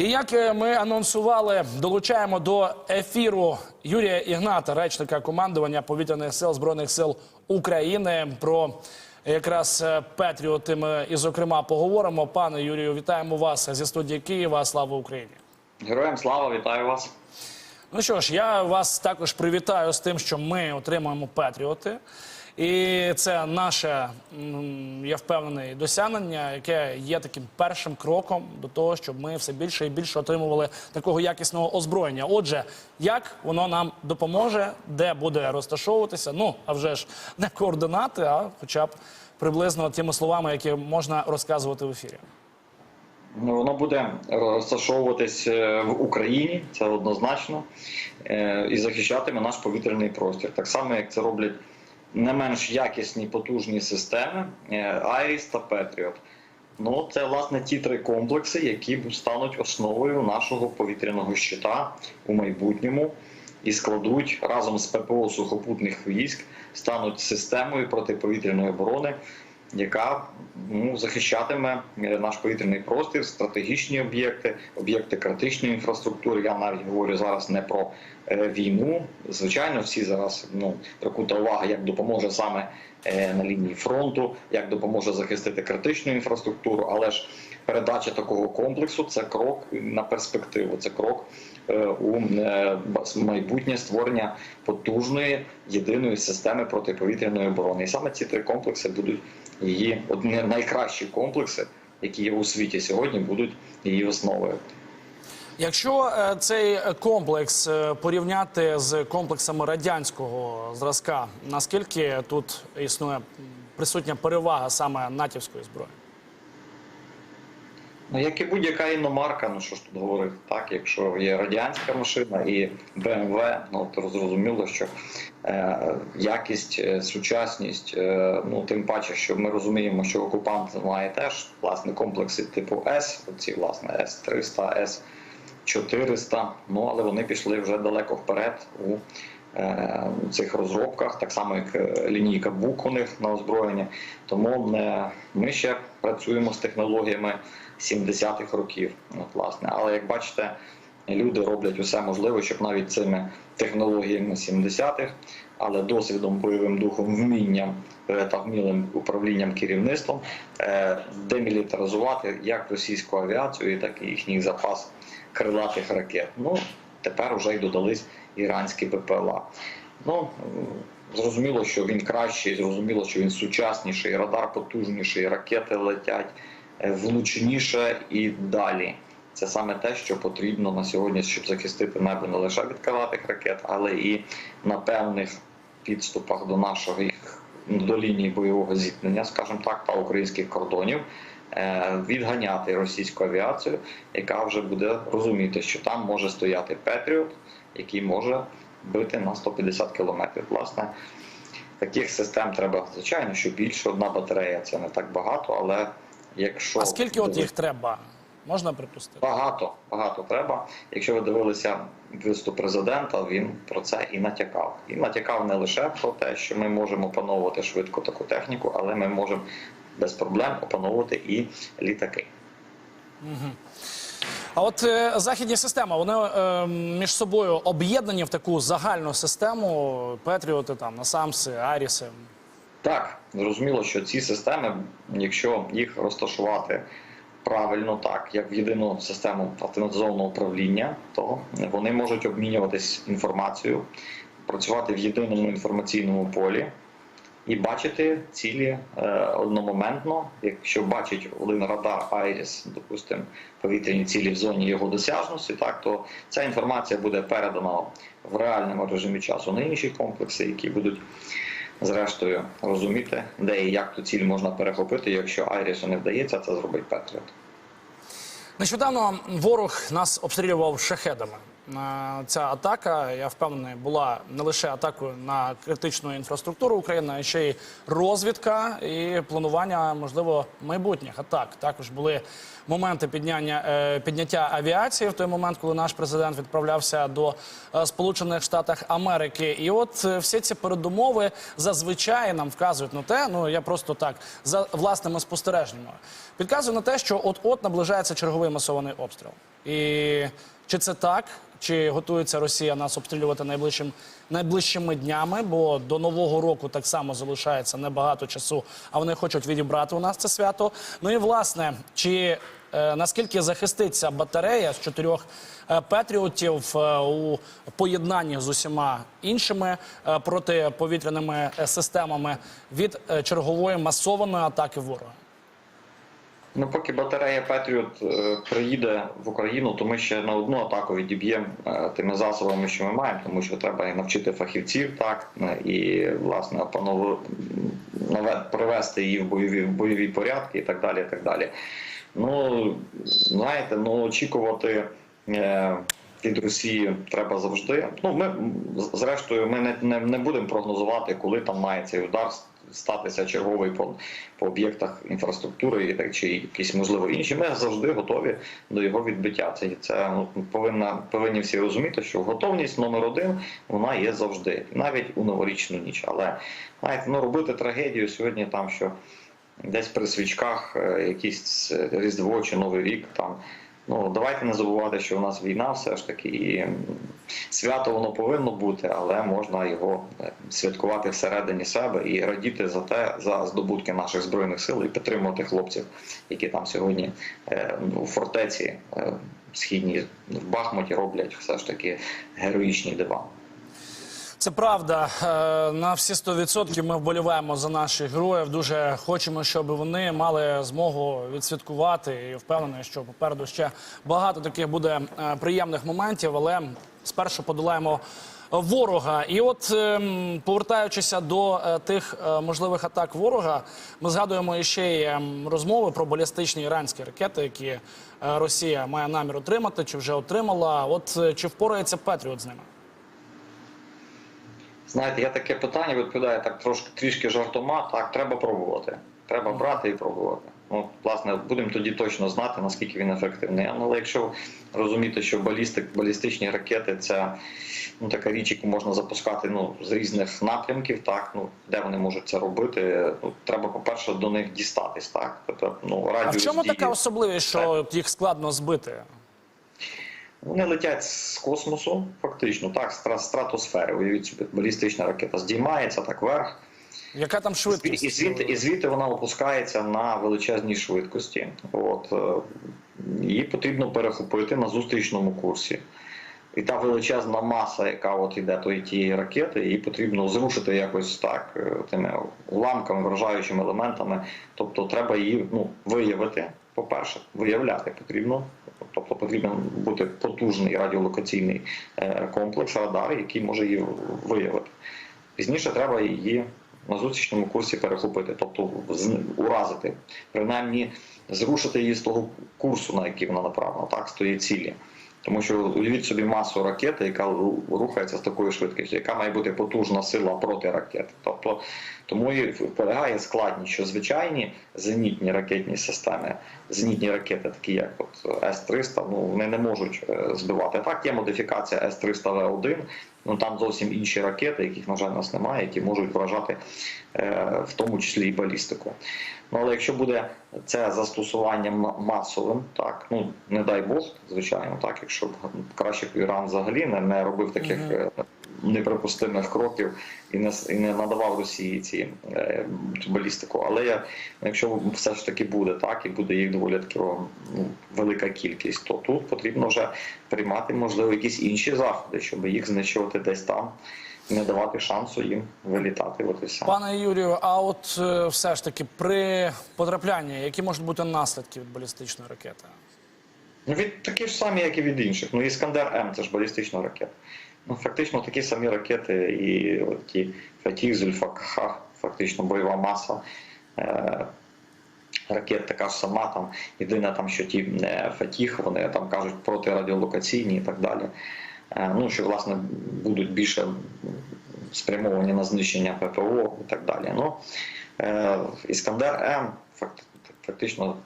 І як е, ми анонсували, долучаємо до ефіру Юрія Ігната, речника командування повітряних сил збройних сил України. Про якраз е, Петріоти ми і зокрема поговоримо. Пане Юрію, вітаємо вас зі студії Києва. Слава Україні! Героям слава, вітаю вас. Ну що ж, я вас також привітаю з тим, що ми отримуємо Петріоти. І це наше, я впевнений, досягнення, яке є таким першим кроком до того, щоб ми все більше і більше отримували такого якісного озброєння. Отже, як воно нам допоможе, де буде розташовуватися? Ну, а вже ж не координати, а хоча б приблизно тими словами, які можна розказувати в ефірі. Ну, Воно буде розташовуватись е, в Україні, це однозначно, е, і захищатиме наш повітряний простір. Так само, як це роблять не менш якісні потужні системи Айріс та Петріот. Ну, це власне ті три комплекси, які стануть основою нашого повітряного щита у майбутньому і складуть разом з ППО сухопутних військ, стануть системою протиповітряної оборони, яка ну, захищатиме е, наш повітряний простір, стратегічні об'єкти, об'єкти критичної інфраструктури. Я навіть говорю зараз не про е, війну. Звичайно, всі зараз ну прикута увага, як допоможе саме е, на лінії фронту, як допоможе захистити критичну інфраструктуру, але ж передача такого комплексу це крок на перспективу. Це крок у майбутнє створення потужної єдиної системи протиповітряної оборони. І саме ці три комплекси будуть її одні найкращі комплекси, які є у світі сьогодні, будуть її основою. Якщо е, цей комплекс е, порівняти з комплексами радянського зразка, наскільки тут існує присутня перевага саме натівської зброї? Ну, як і будь-яка іномарка, ну що ж тут говорити, так, якщо є радянська машина і BMW, ну то зрозуміло, що е, якість, е, сучасність, е, ну тим паче, що ми розуміємо, що окупант має теж власне комплекси типу С, оці власне С-300, С-400, ну але вони пішли вже далеко вперед у цих розробках, так само як е, лінійка БУК у них на озброєння. Тому е, ми ще працюємо з технологіями 70-х років. От, власне. Але як бачите, люди роблять усе можливе, щоб навіть цими технологіями 70-х, але досвідом, бойовим духом, вмінням е, та вмілим управлінням керівництвом е, демілітаризувати як російську авіацію, так і їхній запас крилатих ракет. Ну, тепер вже й додались іранські БПЛА. Ну, зрозуміло, що він кращий, зрозуміло, що він сучасніший, радар потужніший, ракети летять е, влучніше і далі. Це саме те, що потрібно на сьогодні, щоб захистити небо не лише від крилатих ракет, але і на певних підступах до нашого їх до лінії бойового зіткнення, скажімо так, та українських кордонів. е, Відганяти російську авіацію, яка вже буде розуміти, що там може стояти Петріот, який може бити на 150 кілометрів. Власне, таких систем треба звичайно, що більше одна батарея це не так багато, але якщо А скільки от їх треба? Можна припустити? Багато, багато треба. Якщо ви дивилися виступ президента, він про це і натякав. І натякав не лише про те, що ми можемо опановувати швидко таку техніку, але ми можемо без проблем опановувати і літаки. А от е, західні системи вони е, між собою об'єднані в таку загальну систему Петріоти, там Насамси, Аріси. Так, зрозуміло, що ці системи, якщо їх розташувати правильно, так як в єдину систему автоматизованого управління, то вони можуть обмінюватись інформацією, працювати в єдиному інформаційному полі і бачити цілі е, одномоментно. Якщо бачить один радар Айріс, допустимо, повітряні цілі в зоні його досяжності, так то ця інформація буде передана в реальному режимі часу на інші комплекси, які будуть зрештою розуміти, де і як ту ціль можна перехопити. Якщо Айрісу не вдається, це зробить Петріот. Нещодавно ворог нас обстрілював шахедами. Е, Ця атака, я впевнений, була не лише атакою на критичну інфраструктуру України, а ще й розвідка і планування, можливо, майбутніх атак. Також були моменти підняння е, підняття авіації в той момент, коли наш президент відправлявся до е, Сполучених Штатів Америки. І от е, всі ці передумови зазвичай нам вказують на те, ну я просто так за власними спостереженнями, підказує на те, що от-от наближається черговий масований обстріл. І чи це так? Чи готується Росія нас обстрілювати найближчим найближчими днями? Бо до нового року так само залишається небагато часу, а вони хочуть відібрати у нас це свято. Ну і власне, чи е, наскільки захиститься батарея з чотирьох е, патріотів е, у поєднанні з усіма іншими протиповітряними системами від чергової масованої атаки ворога? Ну, поки батарея Петріот е, приїде в Україну, то ми ще на одну атаку відіб'ємо е, тими засобами, що ми маємо, тому що треба і навчити фахівців, так е, і власне опанову- привести її в бойові в бойові порядки і так далі. І так далі. Ну знаєте, ну очікувати. е, Від Росії треба завжди. Ну ми зрештою, ми не, не, не будемо прогнозувати, коли там має цей удар статися черговий по, по об'єктах інфраструктури чи якісь можливо інші. Ми завжди готові до його відбиття. Це це ну, повинна повинні всі розуміти, що готовність номер один вона є завжди, навіть у новорічну ніч. Але знаєте, ну робити трагедію сьогодні, там що десь при свічках е, якісь е, різдво чи новий рік там. Ну давайте не забувати, що у нас війна, все ж таки, і свято воно повинно бути, але можна його е, святкувати всередині себе і радіти за те, за здобутки наших збройних сил і підтримувати хлопців, які там сьогодні е, у фортеці е, східній в Бахмуті роблять все ж таки героїчні дива. Це правда. Е, На всі 100% ми вболіваємо за наших героїв. Дуже хочемо, щоб вони мали змогу відсвяткувати. І впевнений, що попереду ще багато таких буде е, приємних моментів. Але спершу подолаємо ворога. І от ем, повертаючися до е, тих можливих атак ворога, ми згадуємо ще й ем, розмови про балістичні іранські ракети, які Росія має намір отримати, чи вже отримала. От чи впорається Петріот з ними? Знаєте, я таке питання відповідаю так трошки трішки жартома. Так, треба пробувати. Треба брати і пробувати. Ну, власне, будемо тоді точно знати, наскільки він ефективний. Але якщо розуміти, що балістик, балістичні ракети це ну, така річ, яку можна запускати ну, з різних напрямків, так, ну, де вони можуть це робити, ну, треба, по-перше, до них дістатись. Так? Тобто, ну, А в чому дії- така особливість, що їх складно збити? Вони летять з космосу, фактично, так, з стра- стратосфери. Уявіть собі, балістична ракета здіймається так вверх. Яка там швидкість? І звідти, і звідти вона опускається на величезній швидкості. От, е, її потрібно перехопити на зустрічному курсі. І та величезна маса, яка от іде тої тієї ракети, її потрібно зрушити якось так, е, тими уламками, вражаючими елементами. Тобто треба її ну, виявити. По-перше, виявляти потрібно. Тобто потрібен бути потужний радіолокаційний е, комплекс, радар, який може її виявити. Пізніше треба її на зустрічному курсі перехопити, тобто уразити, принаймні зрушити її з того курсу, на який вона направлена, так, з тої цілі. Тому що уявіть собі масу ракети, яка рухається з такою швидкістю, яка має бути потужна сила проти ракети. Тобто тому і полягає складність, що звичайні зенітні ракетні системи, зенітні ракети, такі як от С-300, ну вони не можуть е, збивати. Так, є модифікація С-300В1, ну там зовсім інші ракети, яких, на жаль, у нас немає, які можуть вражати е, в тому числі і балістику. Ну але якщо буде це застосування масовим, так ну не дай Бог, звичайно, так якщо б краще б Іран взагалі не, не робив таких е, неприпустимих кроків і не і не надавав Росії ці е, балістику. Але я, якщо все ж таки буде так, і буде їх доволі таки ну, велика кількість, то тут потрібно вже приймати можливо якісь інші заходи, щоб їх знищувати десь там. Не давати шансу їм вилітати. От і все. Пане Юрію, а от е, все ж таки при потраплянні, які можуть бути наслідки від балістичної ракети? Ну, від такі ж самі, як і від інших. Ну, Іскандер М це ж балістична ракета. Ну, фактично такі самі ракети, і ті Фатіх, Зульфакха, фактично бойова маса. Е- Ракет така ж сама, там єдине там, що ті е, Фатіх, вони там кажуть протирадіолокаційні і так далі. Е, ну, що власне будуть більше спрямовані на знищення ППО і так далі. Ну, е, Іскандер М факт- фактично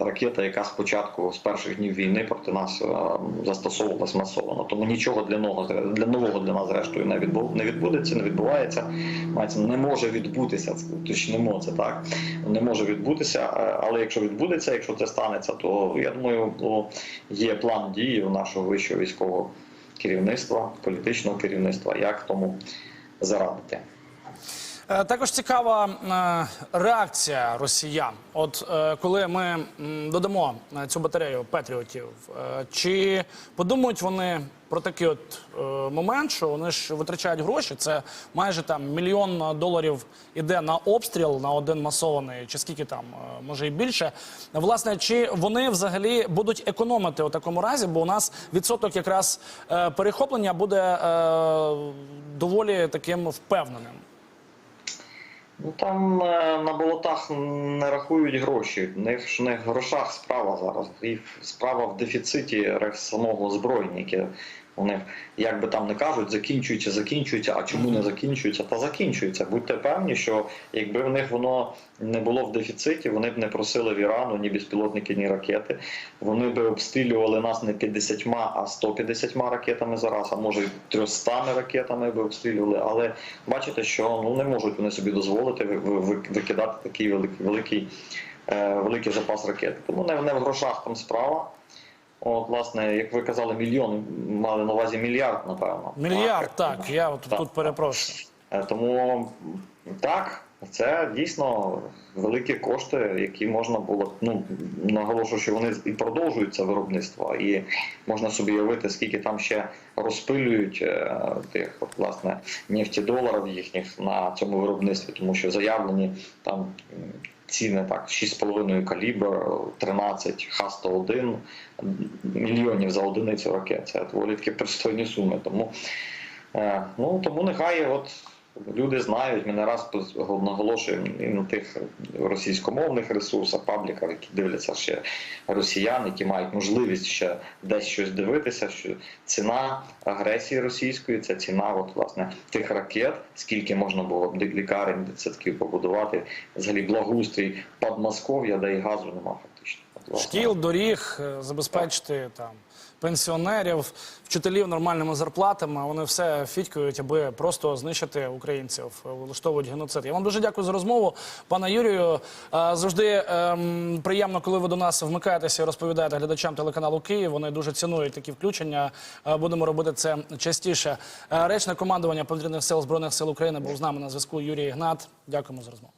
ракета, яка спочатку з перших днів війни проти нас е, застосовувалась масово. Тому нічого для нового для нового для нас зрештою не відбу, не відбудеться, не відбувається. Мається не може відбутися. Точно це так. Не може відбутися. е, Але якщо відбудеться, якщо це станеться, то я думаю, ну, є план дії у нашого вищого військового керівництва, політичного керівництва, як тому зарадити. Е, Також цікава е, реакція росіян. От е, коли ми додамо цю батарею патріотів, е, чи подумають вони про такий от момент, що вони ж витрачають гроші? Це майже там мільйон доларів іде на обстріл на один масований, чи скільки там, може і більше. Власне, чи вони взагалі будуть економити у такому разі? Бо у нас відсоток якраз перехоплення буде доволі таким впевненим. Ну там е, на болотах не рахують гроші. Не в грошах справа зараз. І справа в дефіциті самого озброєння, яке у них, як би там не кажуть, закінчується, закінчується. А чому не закінчується? Та закінчується. Будьте певні, що якби в них воно не було в дефіциті, вони б не просили в Ірану ні безпілотники, ні ракети. Вони б обстрілювали нас не 50, а 150 ракетами зараз, а може й 300 ракетами б обстрілювали. Але бачите, що ну не можуть вони собі дозволити ви- ви- ви- викидати такий великий великий, е, великий запас ракет. Тому не в грошах там справа. От, власне, як ви казали, мільйон мали на увазі мільярд, напевно. Мільярд, так. Я от Так. тут перепрошую. Е, Тому так, це дійсно великі кошти, які можна було. Ну наголошую, що вони і продовжують це виробництво, і можна собі уявити, скільки там ще розпилюють е, тих от, власне нефтідоларів їхніх на цьому виробництві, тому що заявлені там. Ціни так 6,5 калібр, 13 Х-101 мільйонів за одиницю ракет. Це доволі таки пристойні суми. Тому Е, Ну тому нехай от люди знають. Ми не раз наголошуємо і на тих російськомовних ресурсах, пабліках, які дивляться ще росіян, які мають можливість ще десь щось дивитися. Що ціна агресії російської це ціна, от власне тих ракет, скільки можна було лікарень, дитсадків побудувати, взагалі благоустрій Подмосков'я, де і газу нема фактично. Шкіл, доріг, е, забезпечити там пенсіонерів, вчителів нормальними зарплатами. Вони все фітькають, аби просто знищити українців, влаштовують геноцид. Я вам дуже дякую за розмову, пане Юрію. е, Завжди ем, приємно, коли ви до нас вмикаєтеся і розповідаєте глядачам телеканалу Київ. Вони дуже цінують такі включення. Е, Будемо робити це частіше. Е, Речник командування повітряних сил збройних сил України був з нами на зв'язку. Юрій Ігнат. Дякуємо за розмову.